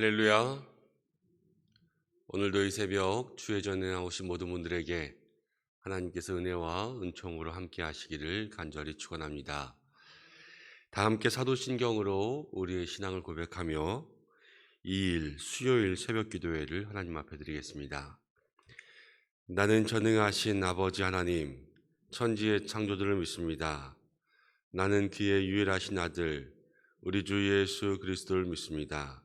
할렐루야. 오늘도 이 새벽 주의 전에 나오신 모든 분들에게 하나님께서 은혜와 은총으로 함께 하시기를 간절히 축원합니다. 다 함께 사도신경으로 우리의 신앙을 고백하며 2일 수요일 새벽 기도회를 하나님 앞에 드리겠습니다. 나는 전능하신 아버지 하나님, 천지의 창조들을 믿습니다. 나는 그의 유일하신 아들, 우리 주 예수 그리스도를 믿습니다.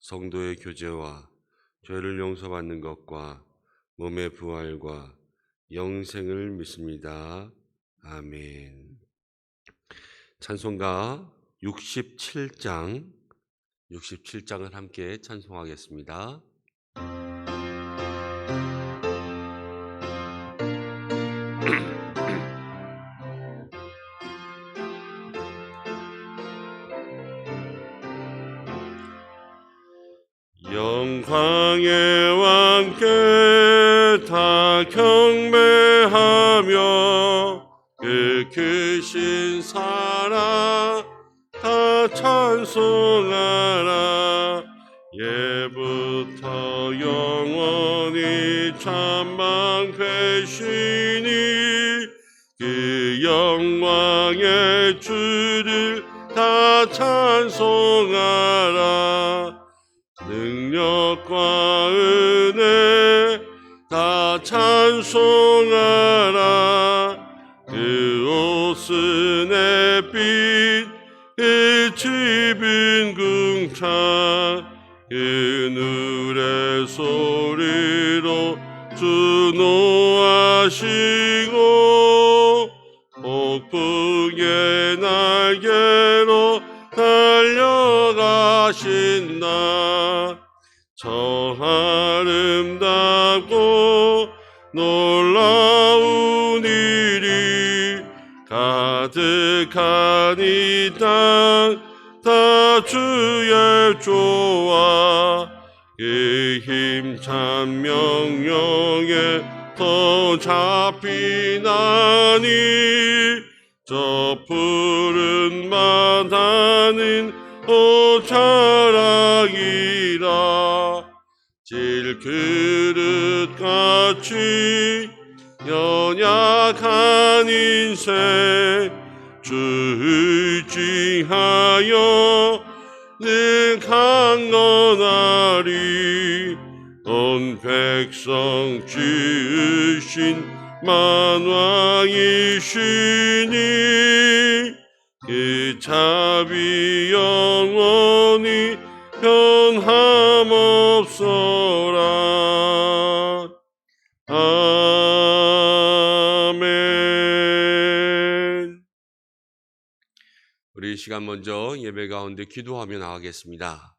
성도의 교제와 죄를 용서받는 것과 몸의 부활과 영생을 믿습니다. 아멘. 찬송가 67장 67장을 함께 찬송하겠습니다. 영광의 왕께 다 경배하며 그 크신 사랑 다 찬송하라. 예부터 영원히 찬방 되시니 그 영광의 주를 다 찬송 빛그 집은 궁창 그 누의 소리로 주노하시고 폭풍의 날개로 달려가신다 저 아름답고 놀라 땅 다 주의 조와 그 힘찬 명령에 더 잡히나니 저 푸른 바다는 오차락이라 질그릇같이 연약한 인생 주의하여 늘 강건하리 온 백성 지으신 만왕이시니 그 자비 영원히 변함없어라 시간 먼저 예배 가운데 기도하며 나가겠습니다.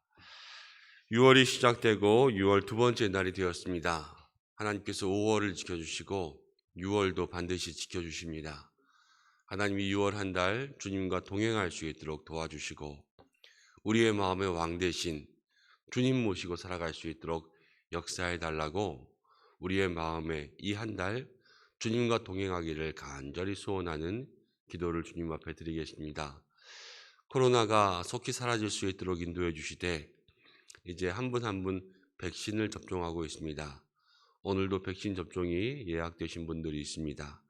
6월이 시작되고 6월 두 번째 날이 되었습니다. 하나님께서 5월을 지켜주시고 6월도 반드시 지켜주십니다. 하나님이 6월 한 달 주님과 동행할 수 있도록 도와주시고 우리의 마음의 왕 대신 주님 모시고 살아갈 수 있도록 역사해 달라고 우리의 마음에 이 한 달 주님과 동행하기를 간절히 소원하는 기도를 주님 앞에 드리겠습니다. 코로나가 속히 사라질 수 있도록 인도해 주시되 이제 한 분 한 분 백신을 접종하고 있습니다. 오늘도 백신 접종이 예약되신 분들이 있습니다.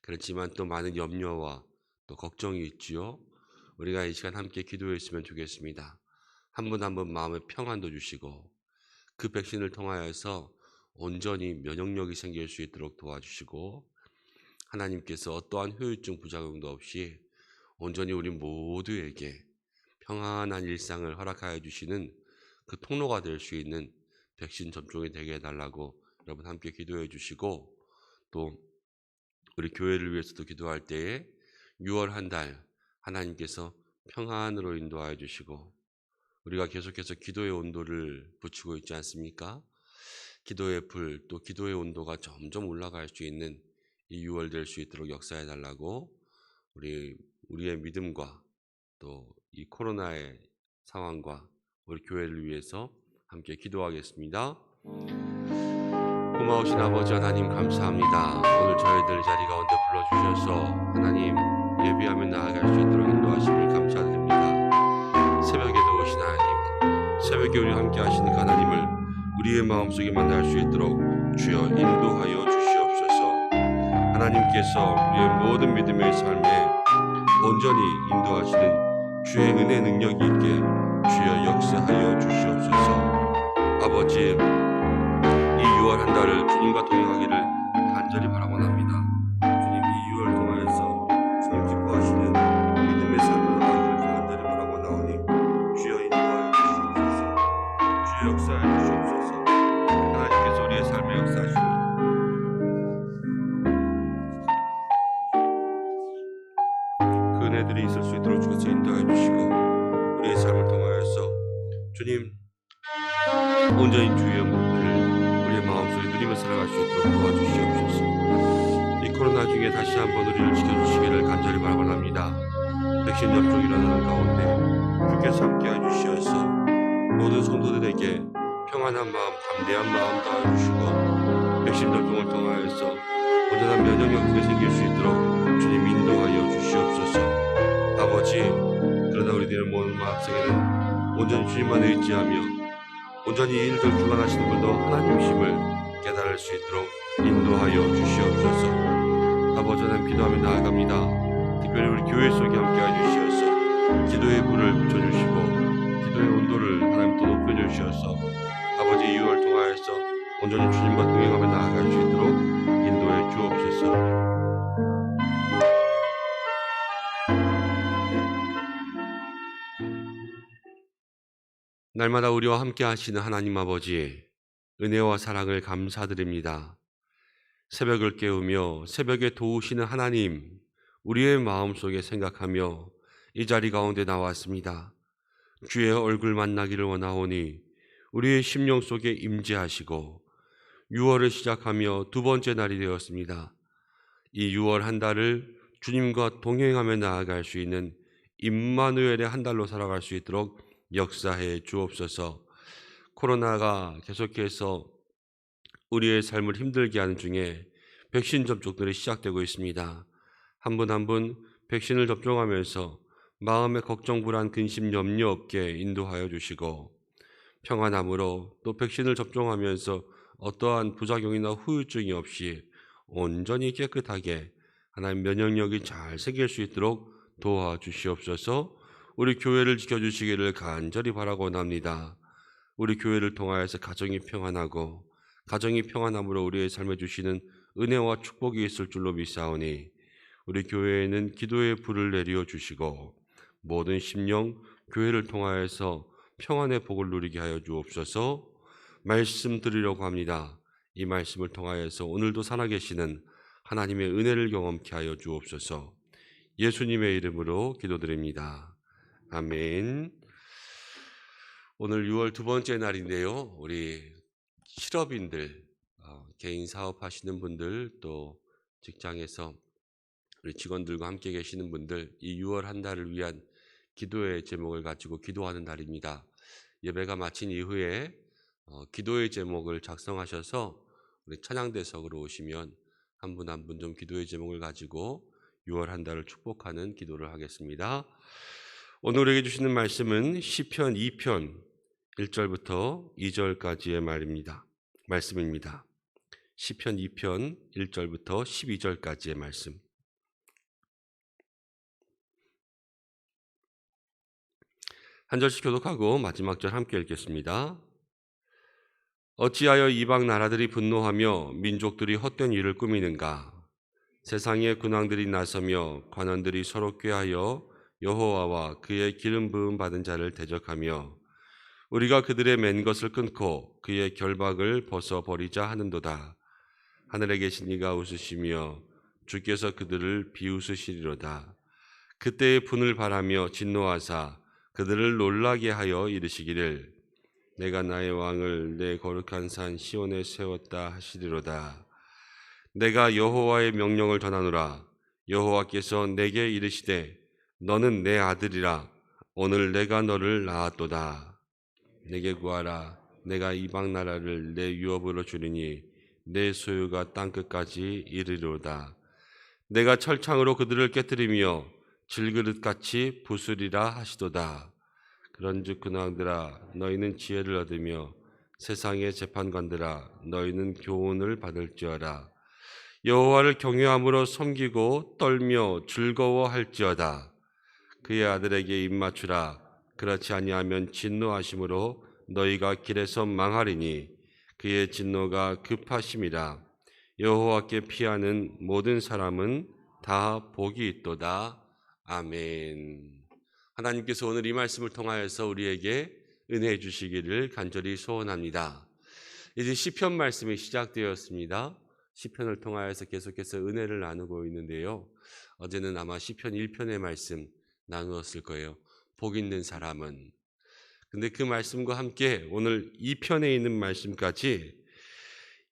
그렇지만 또 많은 염려와 또 걱정이 있지요. 우리가 이 시간 함께 기도했으면 좋겠습니다. 한 분 한 분 마음의 평안도 주시고 그 백신을 통하여서 온전히 면역력이 생길 수 있도록 도와주시고 하나님께서 어떠한 후유증 부작용도 없이 온전히 우리 모두에게 평안한 일상을 허락하여 주시는 그 통로가 될 수 있는 백신 접종이 되게 해달라고 여러분 함께 기도해 주시고 또 우리 교회를 위해서도 기도할 때에 6월 한 달 하나님께서 평안으로 인도하여 주시고 우리가 계속해서 기도의 온도를 붙이고 있지 않습니까? 기도의 불, 또 기도의 온도가 점점 올라갈 수 있는 이 6월 될 수 있도록 역사해 달라고 우리 우리의 믿음과 또 이 코로나의 상황과 우리 교회를 위해서 함께 기도하겠습니다. 고마우신 아버지 하나님 감사합니다. 오늘 저희들 자리 가운데 불러주셔서 하나님 예비하며 나아갈 수 있도록 인도하심을 감사드립니다. 새벽에도 오신 하나님, 새벽에 우리 함께 하시는 그 하나님을 우리의 마음속에 만날 수 있도록 주여 인도하여 주시옵소서. 하나님께서 우리의 모든 믿음의 삶에 온전히 인도하시는 주의 은혜 능력이 있게 주여 역사하여 주시옵소서. 아버지, 이 6월 한 달을 주님과 동행하기를 간절히 바라원합 인도하여 주시옵소서. 아버지 하나님 기도하며 나아갑니다. 특별히 우리 교회 속에 함께해 주시어서 기도의 불을 붙여주시고 기도의 온도를 하나님 더 높여주시어서 아버지 6월 통하여서 온전히 주님과 동행하며 나아갈 수 있도록 인도해 주옵소서. 날마다 우리와 함께 하시는 하나님 아버지, 은혜와 사랑을 감사드립니다. 새벽을 깨우며 새벽에 도우시는 하나님, 우리의 마음속에 생각하며 이 자리 가운데 나왔습니다. 주의 얼굴 만나기를 원하오니 우리의 심령 속에 임재하시고 6월을 시작하며 두 번째 날이 되었습니다. 이 6월 한 달을 주님과 동행하며 나아갈 수 있는 임마누엘의 한 달로 살아갈 수 있도록 역사해 주옵소서. 코로나가 계속해서 우리의 삶을 힘들게 하는 중에 백신 접종들이 시작되고 있습니다. 한 분 한 분 백신을 접종하면서 마음의 걱정, 불안, 근심, 염려 없게 인도하여 주시고 평안함으로 또 백신을 접종하면서 어떠한 부작용이나 후유증이 없이 온전히 깨끗하게 하나님 면역력이 잘 생길 수 있도록 도와주시옵소서. 우리 교회를 지켜주시기를 간절히 바라곤 합니다. 우리 교회를 통하여서 가정이 평안하고 가정이 평안함으로 우리의 삶에 주시는 은혜와 축복이 있을 줄로 믿사오니 우리 교회에는 기도의 불을 내려 주시고 모든 심령 교회를 통하여서 평안의 복을 누리게 하여 주옵소서. 말씀 드리려고 합니다. 이 말씀을 통하여서 오늘도 살아계시는 하나님의 은혜를 경험케 하여 주옵소서. 예수님의 이름으로 기도드립니다. 아멘. 오늘 6월 두 번째 날인데요. 우리 실업인들, 어, 개인 사업하시는 분들, 또 직장에서 우리 직원들과 함께 계시는 분들, 이 6월 한 달을 위한 기도의 제목을 가지고 기도하는 날입니다. 예배가 마친 이후에 어, 기도의 제목을 작성하셔서 우리 찬양대석으로 오시면 한 분 한 분 좀 기도의 제목을 가지고 6월 한 달을 축복하는 기도를 하겠습니다. 오늘 우리에게 주시는 말씀은 시편 2편 1절부터 2절까지의 말입니다. 말씀입니다. 시편 2편 1절부터 12절까지의 말씀. 한 절씩 교독하고 마지막 절 함께 읽겠습니다. 어찌하여 이방 나라들이 분노하며 민족들이 헛된 일을 꾸미는가? 세상의 군왕들이 나서며 관원들이 서로 꾀하여 여호와와 그의 기름 부음 받은 자를 대적하며 우리가 그들의 맨 것을 끊고 그의 결박을 벗어 버리자 하는도다. 하늘에 계신 이가 웃으시며 주께서 그들을 비웃으시리로다. 그때의 분을 바라며 진노하사 그들을 놀라게 하여 이르시기를 내가 나의 왕을 내 거룩한 산 시온에 세웠다 하시리로다. 내가 여호와의 명령을 전하노라. 여호와께서 내게 이르시되 너는 내 아들이라. 오늘 내가 너를 낳았도다. 내게 구하라. 내가 이방 나라를 내 유업으로 주리니 내 소유가 땅 끝까지 이르리로다. 내가 철창으로 그들을 깨뜨리며 질그릇같이 부수리라 하시도다. 그런즉 근왕들아 너희는 지혜를 얻으며 세상의 재판관들아 너희는 교훈을 받을지어다. 여호와를 경외함으로 섬기고 떨며 즐거워할지어다. 그의 아들에게 입맞추라. 그렇지 아니하면 진노하심으로 너희가 길에서 망하리니 그의 진노가 급하심이라. 여호와께 피하는 모든 사람은 다 복이 있도다. 아멘. 하나님께서 오늘 이 말씀을 통하여서 우리에게 은혜해 주시기를 간절히 소원합니다. 이제 시편 말씀이 시작되었습니다. 시편을 통하여서 계속해서 은혜를 나누고 있는데요. 어제는 아마 시편 1편의 말씀 나누었을 거예요. 복 있는 사람은 근데 그 말씀과 함께 오늘 2편에 있는 말씀까지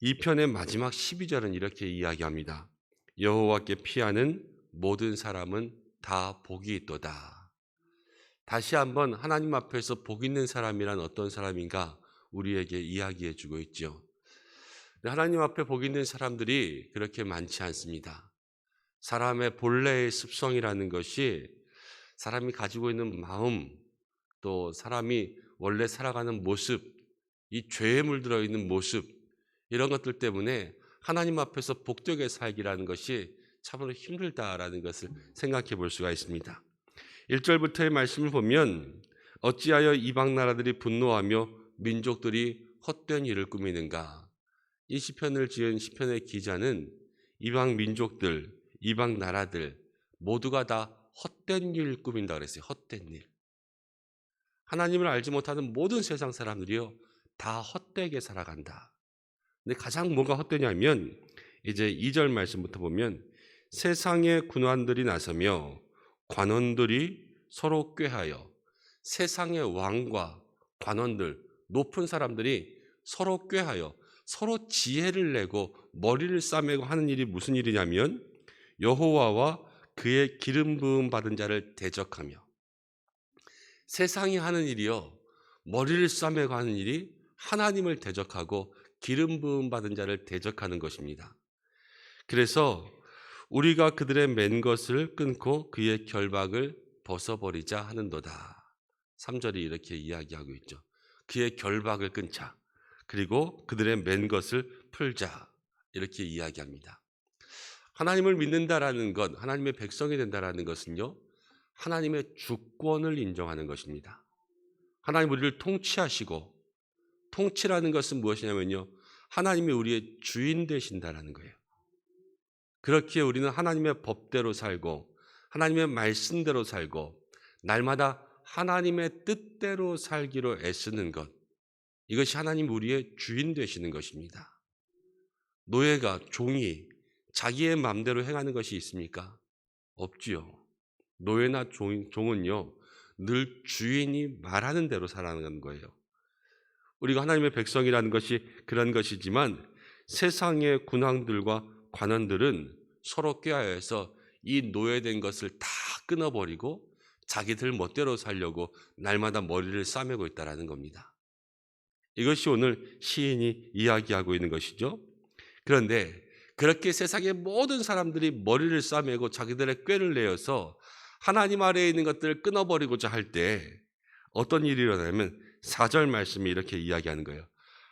2편의 마지막 12절은 이렇게 이야기합니다. 여호와께 피하는 모든 사람은 다 복이 있도다. 다시 한번 하나님 앞에서 복 있는 사람이란 어떤 사람인가 우리에게 이야기해 주고 있죠. 하나님 앞에 복 있는 사람들이 그렇게 많지 않습니다. 사람의 본래의 습성이라는 것이 사람이 가지고 있는 마음, 또 사람이 원래 살아가는 모습, 이 죄에 물들어 있는 모습, 이런 것들 때문에 하나님 앞에서 복되게 살기라는 것이 참으로 힘들다라는 것을 생각해 볼 수가 있습니다. 1절부터의 말씀을 보면 어찌하여 이방 나라들이 분노하며 민족들이 헛된 일을 꾸미는가? 이 시편을 지은 시편의 기자는 이방 민족들, 이방 나라들 모두가 다 헛된 일 꾸민다 그랬어요. 헛된 일. 하나님을 알지 못하는 모든 세상 사람들이요 다 헛되게 살아간다. 근데 가장 뭐가 헛되냐면 이제 2절 말씀부터 보면 세상의 군환들이 나서며 관원들이 서로 꾀하여 세상의 왕과 관원들 높은 사람들이 서로 꾀하여 서로 지혜를 내고 머리를 싸매고 하는 일이 무슨 일이냐면 여호와와 그의 기름 부음 받은 자를 대적하며 세상이 하는 일이요 머리를 싸매고 하는 일이 하나님을 대적하고 기름 부음 받은 자를 대적하는 것입니다. 그래서 우리가 그들의 맨 것을 끊고 그의 결박을 벗어버리자 하는도다. 3절이 이렇게 이야기하고 있죠. 그의 결박을 끊자. 그리고 그들의 맨 것을 풀자. 이렇게 이야기합니다. 하나님을 믿는다라는 것, 하나님의 백성이 된다라는 것은요. 하나님의 주권을 인정하는 것입니다. 하나님 우리를 통치하시고 통치라는 것은 무엇이냐면요. 하나님이 우리의 주인 되신다라는 거예요. 그렇기에 우리는 하나님의 법대로 살고 하나님의 말씀대로 살고 날마다 하나님의 뜻대로 살기로 애쓰는 것. 이것이 하나님 우리의 주인 되시는 것입니다. 노예가 종이 자기의 마음대로 행하는 것이 있습니까? 없지요. 노예나 종, 종은요, 늘 주인이 말하는 대로 살아가는 거예요. 우리가 하나님의 백성이라는 것이 그런 것이지만 세상의 군왕들과 관원들은 서로 꾀하여서 이 노예된 것을 다 끊어버리고 자기들 멋대로 살려고 날마다 머리를 싸매고 있다라는 겁니다. 이것이 오늘 시인이 이야기하고 있는 것이죠. 그런데 그렇게 세상의 모든 사람들이 머리를 싸매고 자기들의 꾀를 내어서 하나님 아래에 있는 것들을 끊어버리고자 할 때 어떤 일이 일어나면 4절 말씀이 이렇게 이야기하는 거예요.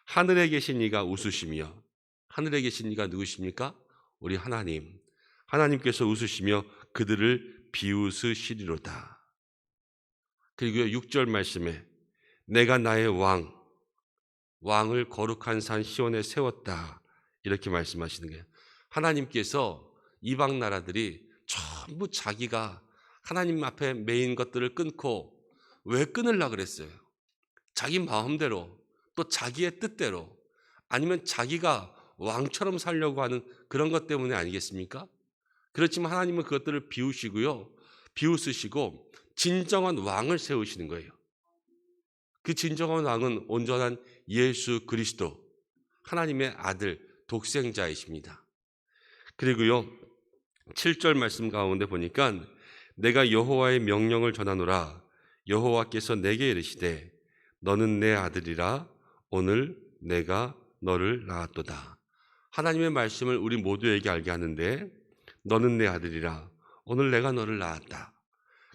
하늘에 계신 이가 웃으시며 하늘에 계신 이가 누구십니까? 우리 하나님. 하나님께서 웃으시며 그들을 비웃으시리로다. 그리고 6절 말씀에 내가 나의 왕, 왕을 거룩한 산 시온에 세웠다. 이렇게 말씀하시는 거예요. 하나님께서 이방 나라들이 전부 자기가 하나님 앞에 메인 것들을 끊고 왜 끊으려 그랬어요? 자기 마음대로 또 자기의 뜻대로 아니면 자기가 왕처럼 살려고 하는 그런 것 때문에 아니겠습니까? 그렇지만 하나님은 그것들을 비우시고요. 비웃으시고 진정한 왕을 세우시는 거예요. 그 진정한 왕은 온전한 예수 그리스도, 하나님의 아들, 독생자이십니다. 그리고요, 7절 말씀 가운데 보니까 내가 여호와의 명령을 전하노라 여호와께서 내게 이르시되 너는 내 아들이라 오늘 내가 너를 낳았도다. 하나님의 말씀을 우리 모두에게 알게 하는데 너는 내 아들이라 오늘 내가 너를 낳았다.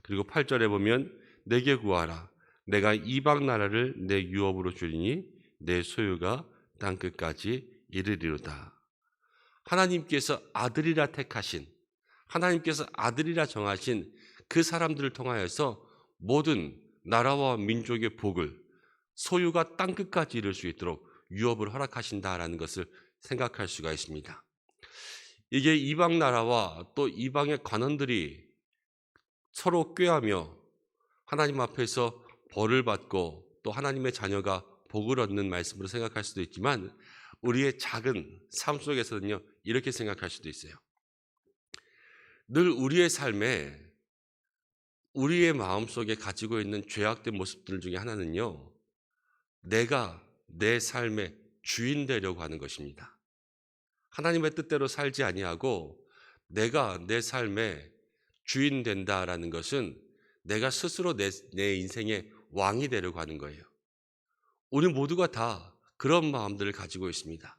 그리고 8절에 보면 내게 구하라 내가 이방 나라를 내 유업으로 주리니 내 소유가 땅 끝까지 이르리로다. 하나님께서 아들이라 택하신 하나님께서 아들이라 정하신 그 사람들을 통하여서 모든 나라와 민족의 복을 소유가 땅 끝까지 이룰 수 있도록 유업을 허락하신다라는 것을 생각할 수가 있습니다. 이게 이방 나라와 또 이방의 관원들이 서로 꾀하며 하나님 앞에서 벌을 받고 또 하나님의 자녀가 복을 얻는 말씀으로 생각할 수도 있지만 우리의 작은 삶 속에서는요 이렇게 생각할 수도 있어요. 늘 우리의 삶에 우리의 마음 속에 가지고 있는 죄악된 모습들 중에 하나는요 내가 내 삶의 주인 되려고 하는 것입니다. 하나님의 뜻대로 살지 아니하고 내가 내 삶의 주인 된다라는 것은 내가 스스로 내, 내 인생의 왕이 되려고 하는 거예요. 우리 모두가 다 그런 마음들을 가지고 있습니다.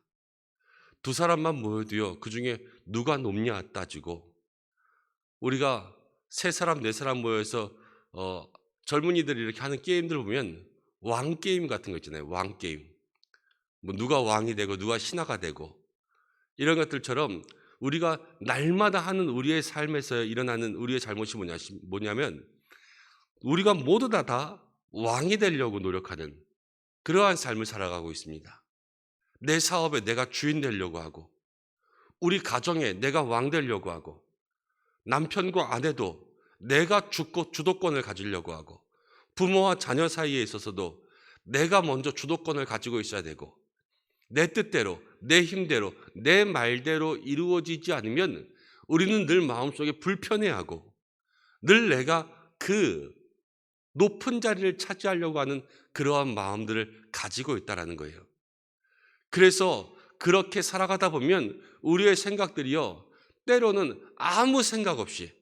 두 사람만 모여도요, 그 중에 누가 높냐 따지고, 우리가 세 사람, 네 사람 모여서, 어, 젊은이들이 이렇게 하는 게임들 보면 왕게임 같은 거 있잖아요. 왕게임. 뭐 누가 왕이 되고 누가 신하가 되고 이런 것들처럼 우리가 날마다 하는 우리의 삶에서 일어나는 우리의 잘못이 뭐냐, 뭐냐면 우리가 모두 다, 다 왕이 되려고 노력하는 그러한 삶을 살아가고 있습니다. 내 사업에 내가 주인 되려고 하고 우리 가정에 내가 왕 되려고 하고 남편과 아내도 내가 주고 주도권을 가지려고 하고 부모와 자녀 사이에 있어서도 내가 먼저 주도권을 가지고 있어야 되고 내 뜻대로 내 힘대로 내 말대로 이루어지지 않으면 우리는 늘 마음속에 불편해하고 늘 내가 그 높은 자리를 차지하려고 하는 그러한 마음들을 가지고 있다라는 거예요. 그래서 그렇게 살아가다 보면 우리의 생각들이요 때로는 아무 생각 없이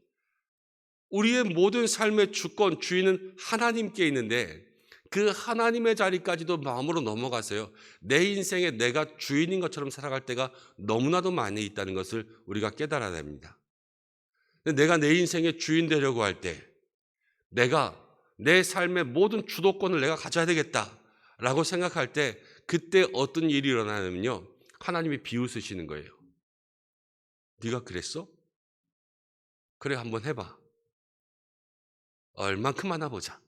우리의 모든 삶의 주권, 주인은 하나님께 있는데 그 하나님의 자리까지도 마음으로 넘어가세요. 내 인생에 내가 주인인 것처럼 살아갈 때가 너무나도 많이 있다는 것을 우리가 깨달아야 됩니다. 내가 내 인생의 주인 되려고 할 때, 내가 내 삶의 모든 주도권을 내가 가져야 되겠다라고 생각할 때, 그때 어떤 일이 일어나냐면요. 하나님이 비웃으시는 거예요. 네가 그랬어? 그래 한번 해봐. 얼만큼 하나 보자.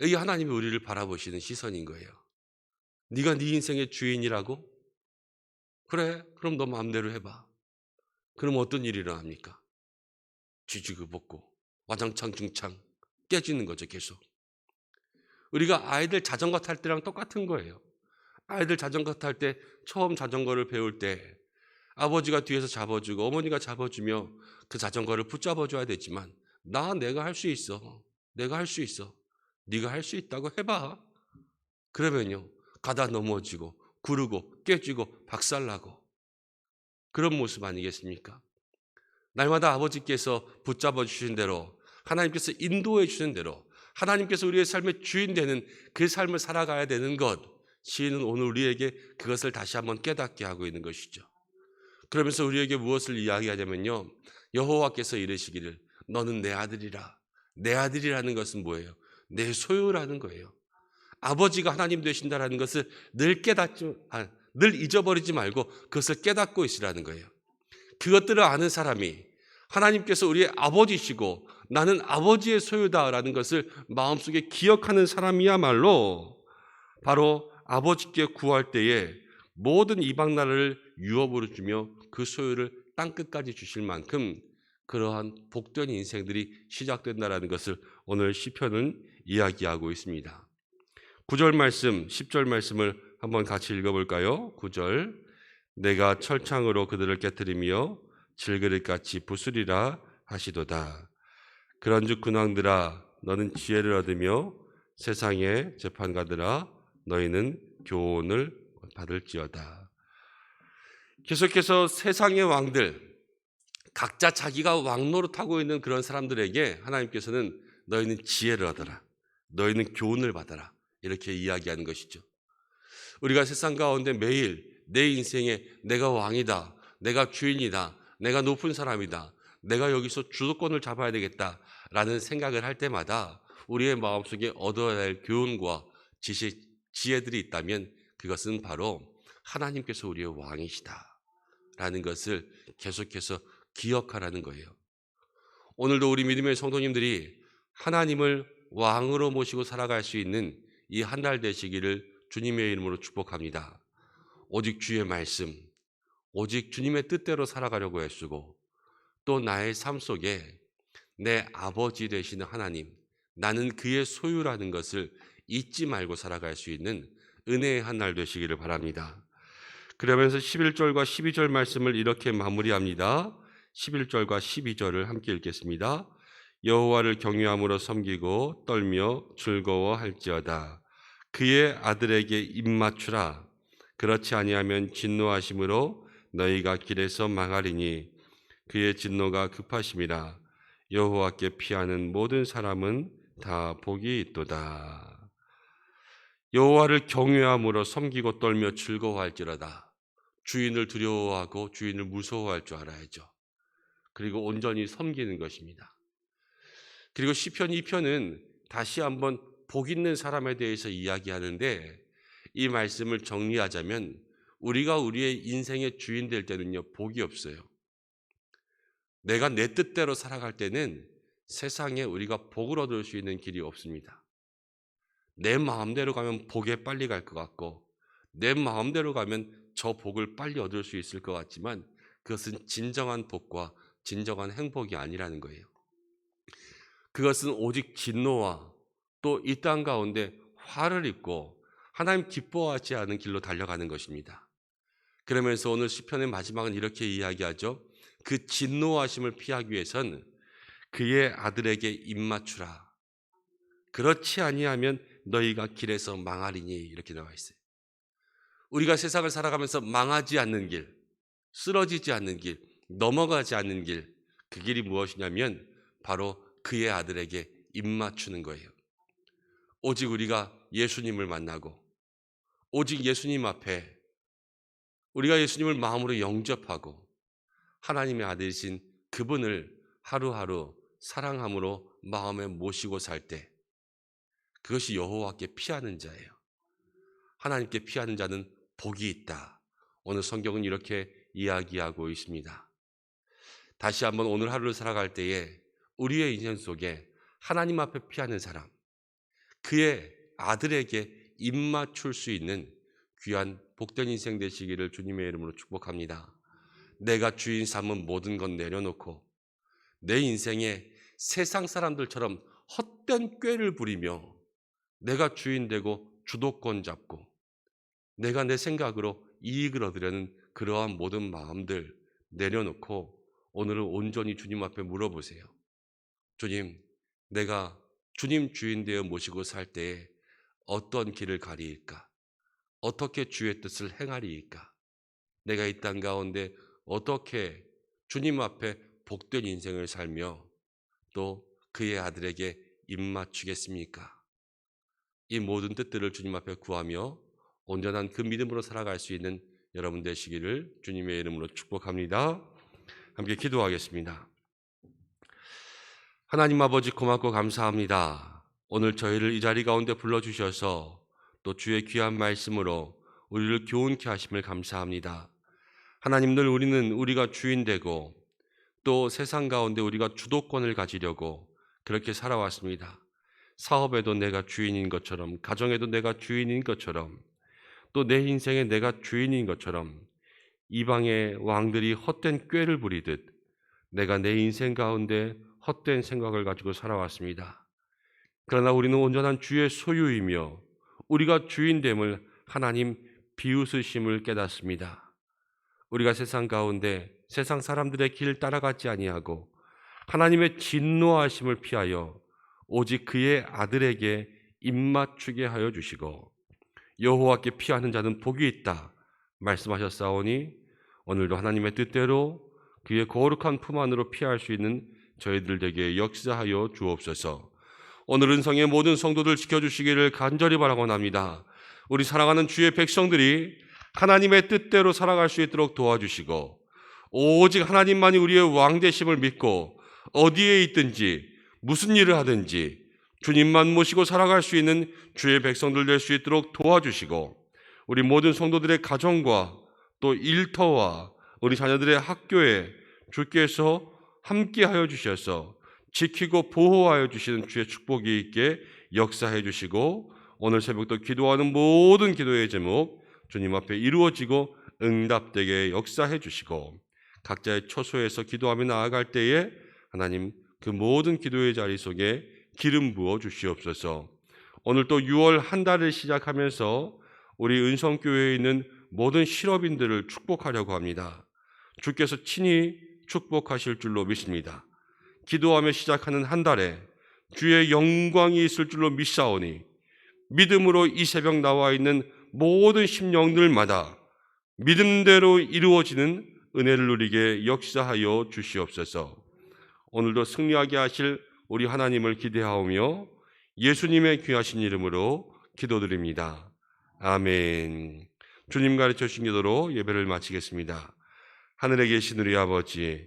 이 하나님이 우리를 바라보시는 시선인 거예요. 네가 네 인생의 주인이라고? 그래, 그럼 너 마음대로 해봐. 그럼 어떤 일이 일어납니까? 쥐쥐그 벗고 와장창 중창 깨지는 거죠, 계속. 우리가 아이들 자전거 탈 때랑 똑같은 거예요. 아이들 자전거 탈 때 처음 자전거를 배울 때 아버지가 뒤에서 잡아주고 어머니가 잡아주며 그 자전거를 붙잡아줘야 되지만 나 내가 할 수 있어. 내가 할 수 있어. 네가 할 수 있다고 해봐. 그러면요 가다 넘어지고 구르고 깨지고 박살나고 그런 모습 아니겠습니까? 날마다 아버지께서 붙잡아 주신 대로 하나님께서 인도해 주신 대로 하나님께서 우리의 삶의 주인 되는 그 삶을 살아가야 되는 것 시인은 오늘 우리에게 그것을 다시 한번 깨닫게 하고 있는 것이죠. 그러면서 우리에게 무엇을 이야기하냐면요. 여호와께서 이르시기를 너는 내 아들이라. 내 아들이라는 것은 뭐예요? 내 소유라는 거예요. 아버지가 하나님 되신다라는 것을 늘 깨닫지, 아, 늘 잊어버리지 말고 그것을 깨닫고 있으라는 거예요. 그것들을 아는 사람이 하나님께서 우리의 아버지시고 나는 아버지의 소유다라는 것을 마음속에 기억하는 사람이야말로 바로 아버지께 구할 때에 모든 이방 나라를 유업으로 주며 그 소유를 땅 끝까지 주실 만큼 그러한 복된 인생들이 시작된다라는 것을 오늘 시편은 이야기하고 있습니다. 9절 말씀, 10절 말씀을 한번 같이 읽어 볼까요? 9절 내가 철창으로 그들을 깨뜨리며 질그릇같이 부수리라 하시도다. 그런즉 군왕들아 너는 지혜를 얻으며 세상의 재판가들아 너희는 교훈을 받을지어다. 계속해서 세상의 왕들 각자 자기가 왕노릇하고 있는 그런 사람들에게 하나님께서는 너희는 지혜를 얻어라. 너희는 교훈을 받아라. 이렇게 이야기하는 것이죠. 우리가 세상 가운데 매일 내 인생에 내가 왕이다. 내가 주인이다. 내가 높은 사람이다. 내가 여기서 주도권을 잡아야 되겠다. 라는 생각을 할 때마다 우리의 마음속에 얻어야 할 교훈과 지식, 지혜들이 있다면 그것은 바로 하나님께서 우리의 왕이시다. 라는 것을 계속해서 기억하라는 거예요. 오늘도 우리 믿음의 성도님들이 하나님을 왕으로 모시고 살아갈 수 있는 이 한 달 되시기를 주님의 이름으로 축복합니다. 오직 주의 말씀, 오직 주님의 뜻대로 살아가려고 애쓰고 또 나의 삶 속에 내 아버지 되시는 하나님, 나는 그의 소유라는 것을 잊지 말고 살아갈 수 있는 은혜의 한 날 되시기를 바랍니다. 그러면서 11절과 12절 말씀을 이렇게 마무리합니다. 11절과 12절을 함께 읽겠습니다. 여호와를 경외함으로 섬기고 떨며 즐거워할지어다. 그의 아들에게 입맞추라. 그렇지 아니하면 진노하심으로 너희가 길에서 망하리니 그의 진노가 급하심이라. 여호와께 피하는 모든 사람은 다 복이 있도다. 여호와를 경외함으로 섬기고 떨며 즐거워할지어다. 주인을 두려워하고 주인을 무서워할 줄 알아야죠. 그리고 온전히 섬기는 것입니다. 그리고 시편 2편은 다시 한번 복 있는 사람에 대해서 이야기하는데 이 말씀을 정리하자면 우리가 우리의 인생의 주인 될 때는요 복이 없어요. 내가 내 뜻대로 살아갈 때는 세상에 우리가 복을 얻을 수 있는 길이 없습니다. 내 마음대로 가면 복에 빨리 갈 것 같고 내 마음대로 가면 저 복을 빨리 얻을 수 있을 것 같지만 그것은 진정한 복과 진정한 행복이 아니라는 거예요. 그것은 오직 진노와 또 이 땅 가운데 화를 입고 하나님 기뻐하지 않은 길로 달려가는 것입니다. 그러면서 오늘 시편의 마지막은 이렇게 이야기하죠. 그 진노하심을 피하기 위해선 그의 아들에게 입맞추라. 그렇지 아니하면 너희가 길에서 망하리니 이렇게 나와 있어요. 우리가 세상을 살아가면서 망하지 않는 길, 쓰러지지 않는 길, 넘어가지 않는 길, 그 길이 무엇이냐면 바로 그의 아들에게 입맞추는 거예요. 오직 우리가 예수님을 만나고 오직 예수님 앞에 우리가 예수님을 마음으로 영접하고 하나님의 아들이신 그분을 하루하루 사랑함으로 마음에 모시고 살 때 그것이 여호와께 피하는 자예요. 하나님께 피하는 자는 복이 있다. 오늘 성경은 이렇게 이야기하고 있습니다. 다시 한번 오늘 하루를 살아갈 때에 우리의 인생 속에 하나님 앞에 피하는 사람, 그의 아들에게 입맞출 수 있는 귀한 복된 인생 되시기를 주님의 이름으로 축복합니다. 내가 주인 삼은 모든 건 내려놓고 내 인생에 세상 사람들처럼 헛된 꾀를 부리며 내가 주인 되고 주도권 잡고 내가 내 생각으로 이익을 얻으려는 그러한 모든 마음들 내려놓고 오늘은 온전히 주님 앞에 물어보세요. 주님, 내가 주님 주인 되어 모시고 살 때에 어떤 길을 가리일까? 어떻게 주의 뜻을 행하리이까? 내가 이 땅 가운데 어떻게 주님 앞에 복된 인생을 살며 또 그의 아들에게 입맞추겠습니까? 이 모든 뜻들을 주님 앞에 구하며 온전한 그 믿음으로 살아갈 수 있는 여러분 되시기를 주님의 이름으로 축복합니다. 함께 기도하겠습니다. 하나님 아버지 고맙고 감사합니다. 오늘 저희를 이 자리 가운데 불러주셔서 또 주의 귀한 말씀으로 우리를 교훈케 하심을 감사합니다. 하나님 늘 우리는 우리가 주인 되고 또 세상 가운데 우리가 주도권을 가지려고 그렇게 살아왔습니다. 사업에도 내가 주인인 것처럼, 가정에도 내가 주인인 것처럼, 또 내 인생에 내가 주인인 것처럼, 이방의 왕들이 헛된 꾀를 부리듯 내가 내 인생 가운데 헛된 생각을 가지고 살아왔습니다. 그러나 우리는 온전한 주의 소유이며 우리가 주인됨을 하나님 비웃으심을 깨닫습니다. 우리가 세상 가운데 세상 사람들의 길 따라가지 아니하고 하나님의 진노하심을 피하여 오직 그의 아들에게 입맞추게 하여 주시고 여호와께 피하는 자는 복이 있다 말씀하셨사오니 오늘도 하나님의 뜻대로 그의 거룩한 품 안으로 피할 수 있는 저희들 에게 역사하여 주옵소서. 오늘 은성의 모든 성도들 지켜주시기를 간절히 바라고 합니다. 우리 사랑하는 주의 백성들이 하나님의 뜻대로 살아갈 수 있도록 도와주시고 오직 하나님만이 우리의 왕 되심을 믿고 어디에 있든지 무슨 일을 하든지 주님만 모시고 살아갈 수 있는 주의 백성들 될 수 있도록 도와주시고 우리 모든 성도들의 가정과 또 일터와 우리 자녀들의 학교에 주께서 함께하여 주셔서 지키고 보호하여 주시는 주의 축복이 있게 역사해 주시고 오늘 새벽도 기도하는 모든 기도의 제목 주님 앞에 이루어지고 응답되게 역사해 주시고 각자의 처소에서 기도하며 나아갈 때에 하나님 그 모든 기도의 자리 속에 기름 부어 주시옵소서. 오늘 또 6월 한 달을 시작하면서 우리 은성교회에 있는 모든 실업인들을 축복하려고 합니다. 주께서 친히 축복하실 줄로 믿습니다. 기도하며 시작하는 한 달에 주의 영광이 있을 줄로 믿사오니 믿음으로 이 새벽 나와 있는 모든 심령들마다 믿음대로 이루어지는 은혜를 누리게 역사하여 주시옵소서. 오늘도 승리하게 하실 우리 하나님을 기대하오며 예수님의 귀하신 이름으로 기도드립니다. 아멘. 주님 가르쳐 주신 기도로 예배를 마치겠습니다. 하늘에 계신 우리 아버지,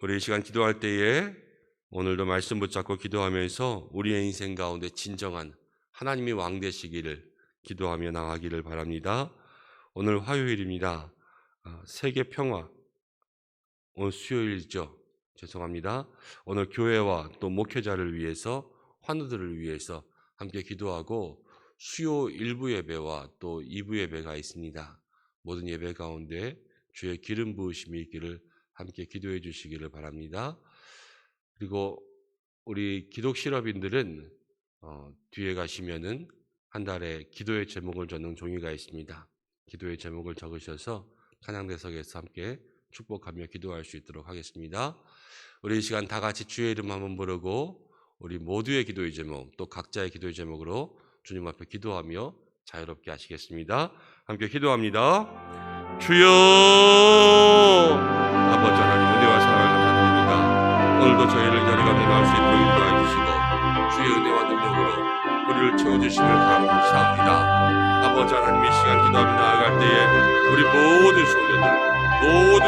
우리 이 시간 기도할 때에 오늘도 말씀 붙잡고 기도하면서 우리의 인생 가운데 진정한 하나님이 왕 되시기를 기도하며 나가기를 바랍니다. 오늘 화요일입니다. 아, 세계 평화. 오늘 수요일이죠. 죄송합니다. 오늘 교회와 또 목회자를 위해서 환우들을 위해서 함께 기도하고 수요 일부 예배와 또 2부 예배가 있습니다. 모든 예배 가운데 주의 기름 부으심이 있기를 함께 기도해 주시기를 바랍니다. 그리고 우리 기독 실업인들은 어, 뒤에 가시면은 한 달에 기도의 제목을 적는 종이가 있습니다. 기도의 제목을 적으셔서 찬양대석에서 함께 축복하며 기도할 수 있도록 하겠습니다. 우리 이 시간 다 같이 주의 이름 한번 부르고 우리 모두의 기도의 제목 또 각자의 기도의 제목으로 주님 앞에 기도하며 자유롭게 하시겠습니다. 함께 기도합니다. 주여 아버지 하나님 은혜와 사랑을 감사드립니다. 오늘도 저희를 이 자리 가운데 나올 수 있도록 인도하여 주시고 주의 은혜와 능력으로 우리를 채워주심을 감사합니다. 아버지 하나님 이 시간 기도하며 나아갈 때에 우리 모든 성도들 모든